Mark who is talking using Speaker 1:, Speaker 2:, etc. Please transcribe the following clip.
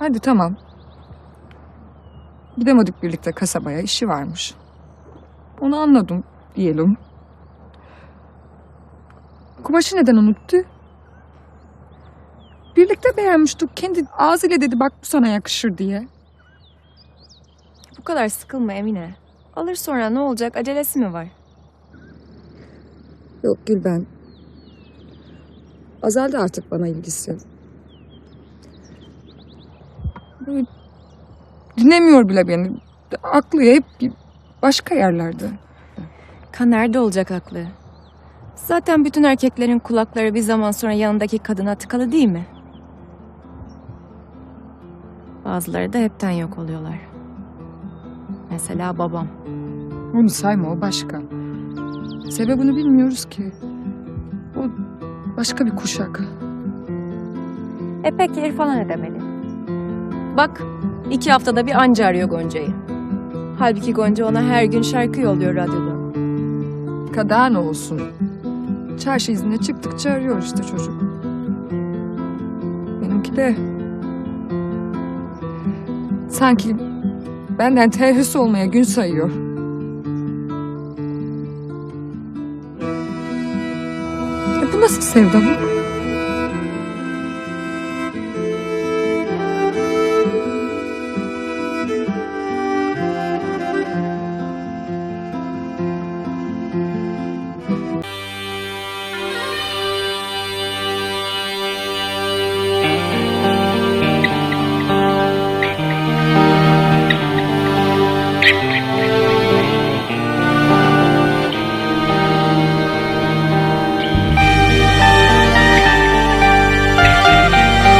Speaker 1: Hadi tamam. Gidemedik birlikte kasabaya, işi varmış. Onu anladım diyelim. Kumaşı neden unuttu? Birlikte beğenmiştik. Kendi ağzıyla dedi bak bu sana yakışır diye.
Speaker 2: Bu kadar sıkılma Emine. Alır sonra ne olacak acelesi mi var?
Speaker 1: Yok Gülben. Azaldı artık bana ilgisi. Dinlemiyor bile beni. Aklı hep başka yerlerde.
Speaker 2: Ka nerede olacak aklı? Zaten bütün erkeklerin kulakları bir zaman sonra yanındaki kadına tıkalı değil mi? Bazıları da hepten yok oluyorlar. Mesela babam.
Speaker 1: Onu sayma o başka. Sebebini bilmiyoruz ki. O başka bir kuşak.
Speaker 2: E peki İrfan'a ne demeli? Bak iki haftada bir anca arıyor Gonca'yı. Halbuki Gonca ona her gün şarkı yolluyor radyoda.
Speaker 1: Kadar ne olsun. Çarşı izine çıktıkça arıyor işte çocuk. Benimki de sanki benden terhis olmaya gün sayıyor. E bu nasıl sevda bu?